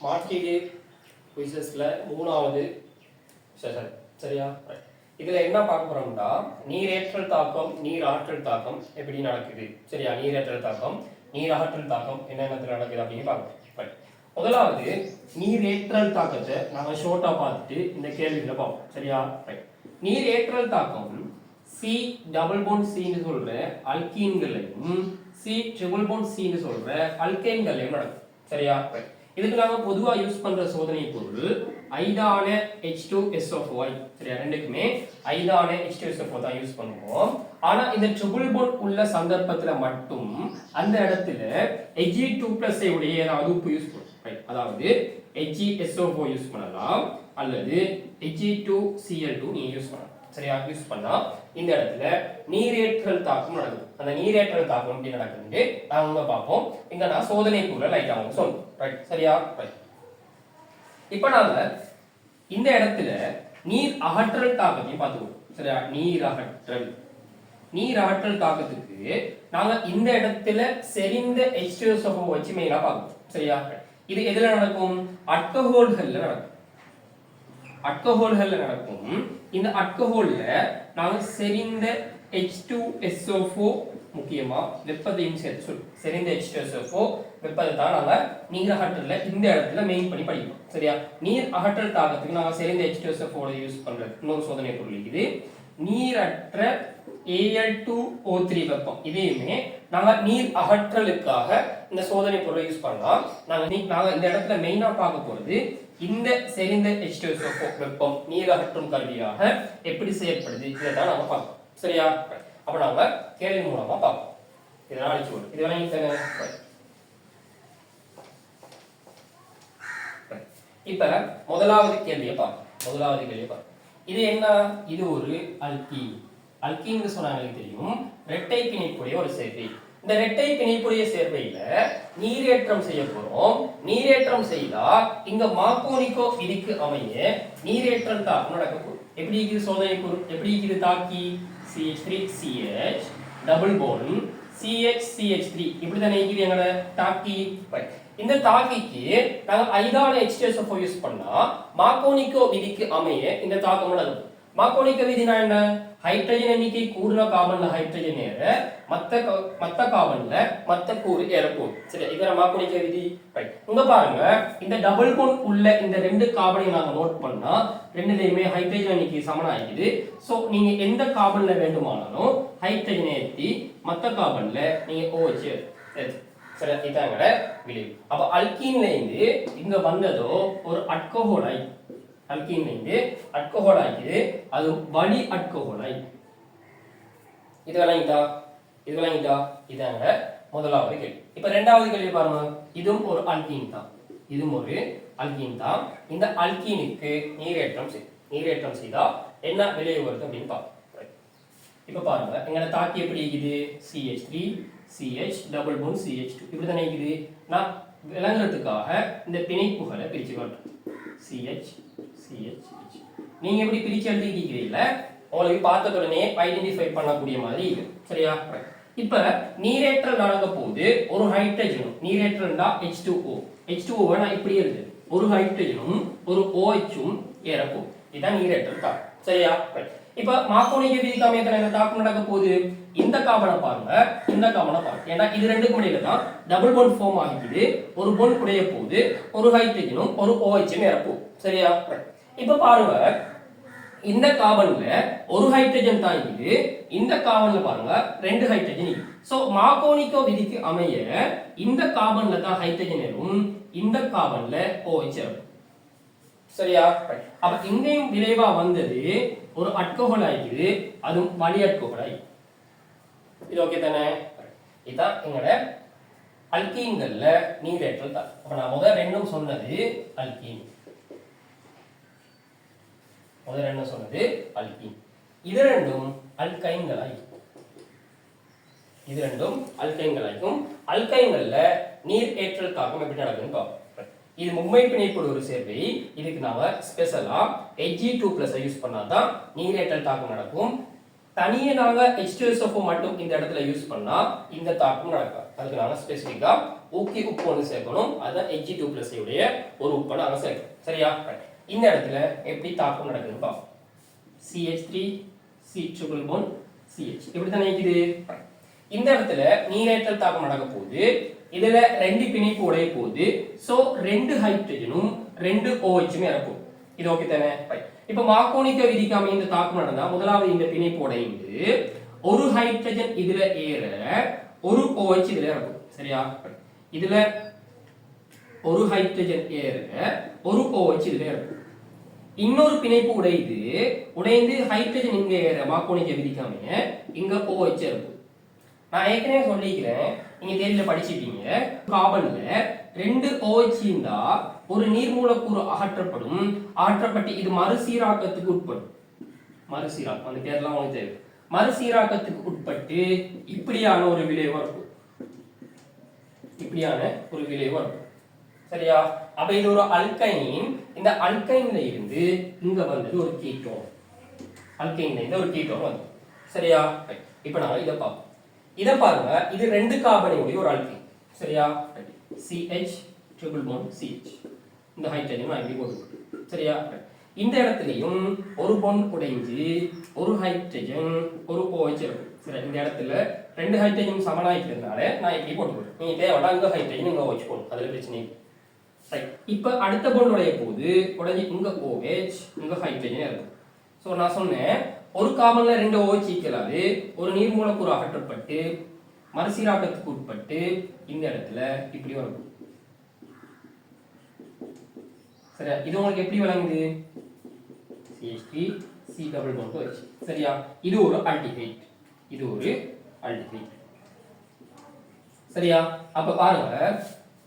மாற்றீடு குயிசஸில் மூணாவது செஷன் சரியா? இதில் என்ன பார்க்க போகிறோம்னா நீரேற்றல் தாக்கம் நீர் ஆற்றல் தாக்கம் எப்படி நடக்குது? சரியா? நீரேற்றல் தாக்கம் நீர் ஆற்றல் தாக்கம் என்னென்ன நடக்குது அப்படின்னு பார்க்கணும் Right. முதலாவது நீரேற்றல் தாக்கத்தை நம்ம ஷோர்ட்டாக பார்த்துட்டு இந்த கேள்வியில் பார்ப்போம். சரியா? ரைட் நீரேற்றல் தாக்கம் சி டபுள் போன் சின்னு சொல்ற அல்கீன்களையும் சி ட்ரிபிள் போன் சின்னு சொல்ற அல்கைன்களையும் நடக்கும். சரியா? ரைட் இதுக்கு நாம பொதுவா யூஸ் பண்ற சோதனை பொருள் ஐதான H two S of Y சரியா? ரெண்டுக்குமே ஐதான ஹெச் டூ எஸ் ஆஃப் தான் யூஸ் பண்ணுவோம். ஆனா இந்த ட்ரிபிள் போன் உள்ள சந்தர்ப்பத்துல மட்டும் அந்த இடத்துல ஹெச்இ டூ பிளஸ் உடைய ஏதாவது உப்பு யூஸ் பண்ணும் அதாவது ஹெச்இ எஸ்ஓ யூஸ் பண்ணலாம். அல்லது H E two C L two நீங்க யூஸ் பண்ணலாம். சரியா? யூஸ் பண்ணா இந்த இடத்துல நீரேற்றல் தாக்கம் நடக்கும். அந்த நீரேற்றல் தாக்கம் எப்படி நடக்குதுன்னு நாங்க பார்ப்போம். இங்க நான் சோதனை கூட லைட் ஆகும் சொல்லுவோம் ரைட் சரியா? ரைட் இப்ப நாம இந்த இடத்துல நீர் அகற்றல் தாக்கத்தையும் பார்த்துக்கோம் சரியா? நீர் அகற்றல். நீர் அகற்றல் தாக்கத்துக்கு நாங்க இந்த இடத்துல செறிந்த H2SO வச்சு மெயினா பார்க்கணும். சரியா? இது எதுல நடக்கும்? அட்கஹோல்கள்ல நடக்கும். அட்கஹோல்கள்ல நடக்கும். இந்த அட்கஹோல்ல நாங்க செறிந்த H2SO4 முக்கியமா வெப்பத்தையும் சேர்த்து சொல் செறிந்த H2SO4 வெப்பத்தை தான் நாங்க நீர் அகற்றல இந்த இடத்துல மெயின் பண்ணி படிக்கணும். சரியா? நீர் அகற்றல் தாக்கத்துக்கு நாங்க செறிந்த H2SO4 யூஸ் பண்ற இன்னொரு சோதனை பொருள் இது நீரற்ற Al2O3 வெப்பம். இதையுமே நாங்க நீர் அகற்றலுக்காக இந்த சோதனை பொருளை யூஸ் பண்ணலாம். நாங்க நீ- நாங்க இந்த இடத்துல மெயினா பார்க்க போறது இந்த செறிந்த H2SO4 வெப்பம் நீர் அகற்றும் கருவியாக எப்படி செயல்படுது இதை தான் நாம பார்ப்போம் சரியா? அப்ப நாம கேள்வி மூலமா பார்ப்போம். இதெல்லாம் அழிச்சு விடும் இது வேணா தானே இப்ப முதலாவது கேள்வியை பார்ப்போம். முதலாவது கேள்வியை பார்ப்போம். இது என்ன? இது ஒரு அல்கீன் அல்கீன்னு சொன்னாங்க தெரியும். ரெட்டை பிணைப்புடைய ஒரு சேர்வை இந்த ரெட்டை பிணைப்புடைய சேர்வையில நீரேற்றம் செய்ய போறோம். நீரேற்றம் செய்தா இங்க மாக்கோனிக்கோ விதிக்கு அமைய நீரேற்றம் தாக்கம் நடக்க எப்படி இருக்குது சோதனை பொருள் எப்படி இருக்குது தாக்கி? CH3 CH double bond CH இப்படி தானே இருக்குது எங்களோட டாக்கி e. Right. இந்த தாக்கிக்கு e நாங்கள் ஐதான HTSO யூஸ் பண்ணா மாக்கோனிக்கோ விதிக்கு அமைய இந்த தாக்கம் உள்ளது மாக்கோனிக்க விதினா என்ன ஹைட்ரஜன் எண்ணிக்கை கூடுற கார்பன்ல ஹைட்ரஜன் ஏற மத்த க- மத்த கார்பன்ல மத்த கூறு ஏறப்போகுது சரி இதுல மாக்கோனிக்க விதி ரைட் இங்க பாருங்க இந்த டபுள் போன் உள்ள இந்த ரெண்டு கார்பனையும் நாங்க நோட் பண்ணா ரெண்டுலயுமே ஹைட்ரஜன் எண்ணிக்கை சமனாகிது சோ நீங்க எந்த கார்பன்ல வேண்டுமானாலும் ஹைட்ரஜன் ஏற்றி மத்த கார்பன்ல நீங்க ஓச்சு சரி இதாங்கட விளைவு அப்ப அல்கீன்ல இருந்து இங்க வந்ததோ ஒரு அட்கோஹோலை அல்கீன் வந்து அட்கோஹோல் ஆகிது அது வலி அட்கோஹோலை இது விளங்கிட்டா இது விளங்கிட்டா இதாங்க முதலாவது கேள்வி. இப்ப ரெண்டாவது கேள்வி பாருங்க. இதுவும் ஒரு அல்கீன் தான். இதுவும் ஒரு அல்கீன் தான். இந்த அல்கீனுக்கு நீரேற்றம் செய் நீரேற்றம் செய்தா என்ன விளைவு வருது அப்படின்னு பார்ப்போம் இப்போ இப்ப பாருங்க எங்களை தாக்கி எப்படி இருக்குது? C H three C H double bond C H two இப்படி தானே இருக்குது. நான் விளங்குறதுக்காக இந்த பிணைப்புகளை பிரிச்சு காட்டுறேன் சிஹெச் சிஹெச் நீங்க எப்படி பிரிச்சு எழுதிக்கிறீங்கள உங்களுக்கு பார்த்த உடனே ஐடென்டிஃபை பண்ணக்கூடிய மாதிரி இருக்கு சரியா? Right. இப்ப நீரேற்றல் நடக்க போது ஒரு ஹைட்ரஜனும் நீரேற்றல்டா H two O H two நான் இப்படி எழுது. ஒரு ஹைட்ரஜனும் ஒரு ஓஹெச்சும் ஏறப்போகுது. இதுதான் நீரேற்றல் தான். சரியா? இப்ப மாக்கோனிக விதி காமியத்துல என்ன தாக்கம் நடக்க போகுது? இந்த காபனை பாருங்க இந்த காபனை பாருங்க. ஏன்னா இது ரெண்டுக்கும் இடையில தான் டபுள் பொன் ஃபார்ம் ஆகிக்குது. ஒரு பொன் குடைய போகுது ஒரு ஹைட்ரஜனும் ஒரு ஓஹெச்சும் ஏறப்போகுது. சரியா? இப்ப பாருங்க. இந்த கார்பன்ல ஒரு ஹைட்ரஜன் தான் இருக்குது. இந்த கார்பன்ல பாருங்க ரெண்டு ஹைட்ரஜன் இருக்கு. சோ மாகோனிக்கோ விதிக்கு அமைய இந்த கார்பன்ல தான் ஹைட்ரஜன் இருக்கும் இந்த கார்பன்ல OH சரியா? அப்ப இங்கேயும் விளைவா வந்தது ஒரு அட்கோகல் ஆகிக்குது அதுவும் வலி அட்கோகல் ஆகி இது ஓகே தானே? இதுதான் எங்களோட அல்கீன்கள்ல நீரேற்றல் தான். அப்ப நான் முதல் ரெண்டும் சொன்னது அல்கீன் முதல் என்ன சொன்னது? அல்கீன் இது ரெண்டும் அல்கைன்களாய் இது ரெண்டும் அல்கைன்களாய்க்கும் அல்கைன்கள்ல நீர் ஏற்றல் தாக்கம் எப்படி நடக்குதுன்னு பார்ப்போம். இது மும்பை பிணைப்புள்ள ஒரு சேர்வை. இதுக்கு நாம ஸ்பெஷலா ஹெச்ஜி டூ பிளஸ் யூஸ் பண்ணாதான் நீரேற்றல் தாக்கம் நடக்கும். தனியே நாங்க H2SO4 மட்டும் இந்த இடத்துல யூஸ் பண்ணா இந்த தாக்கம் நடக்கும் அதுக்கு நாங்க ஸ்பெசிஃபிக்கா ஊக்கி உப்பு ஒன்று சேர்க்கணும். அதுதான் ஹெச்ஜி டூ பிளஸ் உடைய ஒரு உப்பை நாங்கள் சேர்க்கணும் சரியா? இந்த இடத்துல எப்படி தாக்கம் நடக்குதுன்னு பார்ப்போம். C H three C triple one C H எப்படி தானே இருக்குது இந்த இடத்துல நீரேற்றல் தாக்கம் நடக்க போகுது. இதுல ரெண்டு பிணைப்பு உடைய போகுது. சோ ரெண்டு ஹைட்ரஜனும் ரெண்டு ஓஹெச்சுமே இறக்கும். இது ஓகே தானே? இப்ப மாக்கோனிக்க விதிக்காம இந்த தாக்கம் நடந்தா முதலாவது இந்த பிணைப்பு உடைந்து ஒரு ஹைட்ரஜன் இதுல ஏற ஒரு ஓஹெச் இதுல இறக்கும். சரியா? இதுல ஒரு ஹைட்ரஜன் ஏற ஒரு ஓஹெச் இதுல இறக்கும். இன்னொரு பிணைப்பு உடையுது. உடைந்து ஹைட்ரஜன் இங்க ஏற விதிக்காம இங்க OH இருக்கும் நான் ஏற்கனவே சொல்லிக்கிறேன். நீங்க தேர்வுல படிச்சிருக்கீங்க. கார்பன்ல ரெண்டு OH இருந்தா ஒரு நீர் மூலக்கூறு அகற்றப்படும். அகற்றப்பட்டு இது மறுசீராக்கத்துக்கு உட்படும். மறுசீராக்கம் அந்த பேர்லாம் உங்களுக்கு தெரியும். மறுசீராக்கத்துக்கு உட்பட்டு இப்படியான ஒரு விளைவு இருக்கும். இப்படியான ஒரு விளைவு இருக்கும். சரியா? அப்ப இது ஒரு அல்கைன் இந்த அல்கைன்ல இருந்து இங்க வந்தது ஒரு கீட்டோன் அல்கைன்ல இருந்து ஒரு கீட்டோன் வந்து சரியா? இப்ப நாங்க இதை பார்ப்போம். இதை பாருங்க. இது ரெண்டு கார்பனுடைய ஒரு அல்கைன் சரியா? சிஹெச் ட்ரிபிள் ஒன் சிஹெச் இந்த ஹைட்ரஜன் OH நான் இப்படி போட்டு சரியா? இந்த இடத்துலையும் ஒரு பொன் உடைஞ்சு ஒரு ஹைட்ரஜன் ஒரு ஓஹெச் இருக்கும். சரி இந்த இடத்துல ரெண்டு ஹைட்ரஜன் சமனாயிக்கிறதுனால நான் இப்படி போட்டுக்கிறேன் நீ தேவையான அங்க ஹைட்ரஜன் இங்கே OH போடும் அதுல பிரச்சனை இல்லை. ரைட் இப்போ அடுத்த பொருள் உடைய போது உடனே உங்க ஓஹெச் உங்க ஹைட்ரஜன் இருக்கும்? ஸோ நான் சொன்னேன் ஒரு காமன்ல ரெண்டு OH ஓஹெச் ஈக்கலாது ஒரு நீர் மூலக்கூறு அகற்றப்பட்டு மறுசீராக்கத்துக்கு உட்பட்டு இந்த இடத்துல இப்படி வரும். சரியா? இது உங்களுக்கு எப்படி விளங்குது? சிஹெச்டி சி டபுள் பாண்ட் வச்சு சரியா? இது ஒரு அல்டிஹைட் இது ஒரு அல்டிஹைட் சரியா? அப்ப பாருங்க.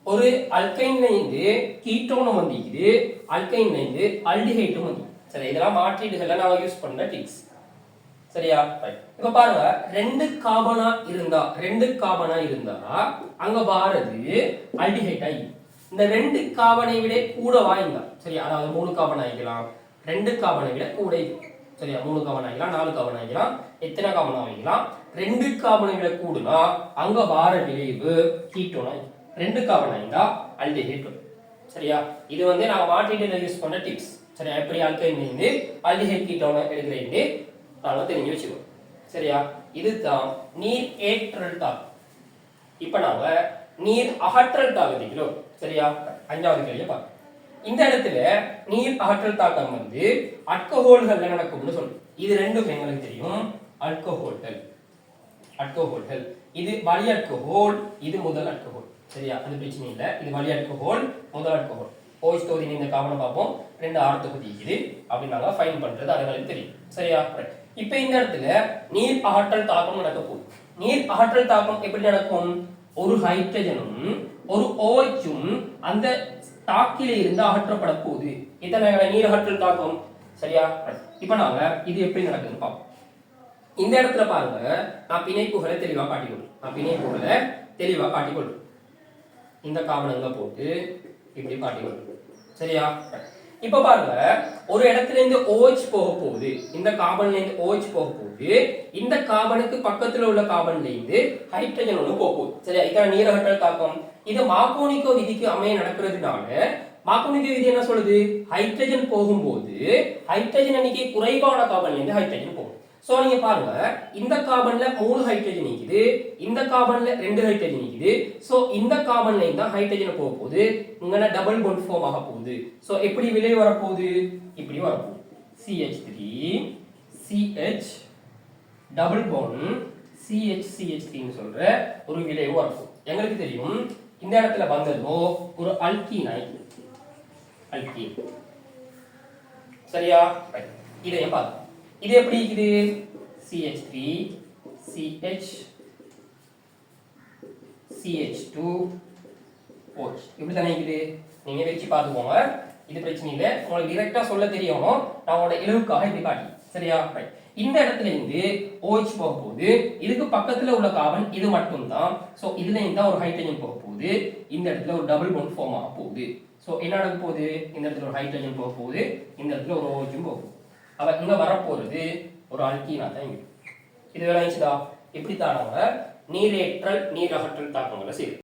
ஒரு அல்கைன்ல இருந்து கீட்டோனும் வந்திக்குது. அல்கைன்ல இருந்து அல்டிஹைட்டும் வந்து சரி இதெல்லாம் மாற்றீடுகள்ல நாங்கள் யூஸ் பண்ண டிக்ஸ் சரியா? இப்ப பாருங்க. ரெண்டு காபனா இருந்தா ரெண்டு காபனா இருந்தா அங்க வாரது அல்டிஹைட் ஆகி இந்த ரெண்டு காபனை விட கூட வாய்ந்தா சரியா? அதாவது மூணு காபன் ஆகிக்கலாம் ரெண்டு காபனை விட கூட சரியா? மூணு காபன் ஆகிக்கலாம் நாலு காபன் ஆகிக்கலாம் எத்தனை காபன் ஆகிக்கலாம் ரெண்டு காபனை விட கூடுனா அங்க வார விளைவு கீட்டோனா ரெண்டு கார்பன் ஆகிந்தா அல்டிஹைட் சரியா? இது வந்து நான் மாற்றிட்டு யூஸ் பண்ண டிப்ஸ் சரியா எப்படி ஆல்கைன் இருந்து அல்டிஹைட் கீட்டோன எடுக்கிறேன் நாங்க தெரிஞ்சு வச்சுக்கோ சரியா? இதுதான் நீர் ஏற்றல் தாக்கம். இப்ப நாம நீர் அகற்றல் தாக்கத்திக்கிறோம் சரியா? அஞ்சாவது கேள்வியை பார்க்க இந்த இடத்துல நீர் அகற்றல் தாக்கம் வந்து அல்கஹோல்கள்ல நடக்கும்னு சொல்லும் இது ரெண்டும் எங்களுக்கு தெரியும். அல்கஹோல்கள் அல்கஹோல்கள் இது வலி அல்கஹோல் இது முதல் அல்கஹோல் சரியா? அது பிரச்சனை இல்லை. இது வழி அல்கஹோல் முதல் அல்கஹோல் ஓய்ஸ் தொகுதி இந்த காமனை பார்ப்போம். ரெண்டு ஆறு தொகுதி இது அப்படின்னாங்க ஃபைன் பண்றது அதுங்களுக்கு தெரியும். சரியா? இப்போ இப்ப இந்த இடத்துல நீர் அகற்றல் தாக்கம் நடக்க போகுது. நீர் அகற்றல் தாக்கம் எப்படி நடக்கும்? ஒரு ஹைட்ரஜனும் ஒரு OH ஓச்சும் அந்த தாக்கில இருந்து அகற்றப்பட போகுது. இத்தனை நீர் அகற்றல் தாக்கம்? சரியா? இப்ப நாங்க இது எப்படி நடக்குதுன்னு பார்ப்போம். இந்த இடத்துல பாருங்க. நான் பிணைப்புகளை தெளிவா காட்டிக்கொள்றேன் நான் பிணைப்புகளை தெளிவா காட்டிக்கொள்றேன் இந்த காவணங்களை போட்டு இப்படி காட்டிக்கொள்றேன் சரியா? இப்ப பாருங்க ஒரு இடத்துல இருந்து OH போக போகுது. இந்த கார்பன்ல இருந்து OH போக போகுது. இந்த கார்பனுக்கு பக்கத்துல உள்ள கார்பன்ல இருந்து ஹைட்ரஜன் ஒண்ணு போக போகுது. சரியா? இதான் நீரகற்றல் தாக்கம். இது மார்கோனிக்கோ விதிக்கு அமைய நடக்கிறதுனால மார்கோனிக்கோ விதி என்ன சொல்லுது? ஹைட்ரஜன் போகும்போது ஹைட்ரஜன் அன்னைக்கு குறைவான கார்பன்ல இருந்து ஹைட்ரஜன் போகும். சோ நீங்க பாருங்க. இந்த கார்பன்ல மூணு ஹைட்ரஜன் நிக்குது. இந்த கார்பன்ல ரெண்டு ஹைட்ரஜன் நிக்குது. சோ இந்த கார்பன்ல தான் ஹைட்ரஜன் போக போகுது. இங்க டபுள் பாண்ட் ஃபார்ம் ஆக போகுது. சோ எப்படி விலை வரப்போகுது? இப்படி வரப்போகுது. C H three C H double bond C H C H த்ரீன்னு சொல்ற ஒரு விளைவு வரப்போகுது. எங்களுக்கு தெரியும். இந்த இடத்துல வந்ததோ ஒரு அல்கீனாய் அல்கீன் சரியா? இதையும் பார்த்து இது எப்படி இருக்குது? C H three C H C H two O H இப்படி தானே இருக்குது? நீங்க வச்சு பார்த்துக்கோங்க. இது பிரச்சனை இல்லை. உங்களுக்கு டிரெக்டா சொல்ல தெரியணும். நான் உங்களோட இலவுக்காக இப்படி காட்டி. சரியா? ரைட் இந்த இடத்துல இருந்து OH போக போகுது இதுக்கு பக்கத்துல உள்ள கார்பன் இது மட்டும்தான். ஸோ இதுல இருந்தா ஒரு ஹைட்ரஜன் போக போகுது இந்த இடத்துல ஒரு டபுள் பாண்ட் ஃபார்ம் ஆக போகுது ஸோ என்ன நடக்க போகுது? இந்த இடத்துல ஒரு ஹைட்ரஜன் போக போகுது இந்த இடத்துல ஒரு OH போக போகுது அவ இங்கே வரப்போறது ஒரு அல்கீனா தான் இங்கே. இது வேலை இப்படி தானவங்க நீரேற்றல் நீர் அகற்றல் தாக்கங்களை செய்யுது.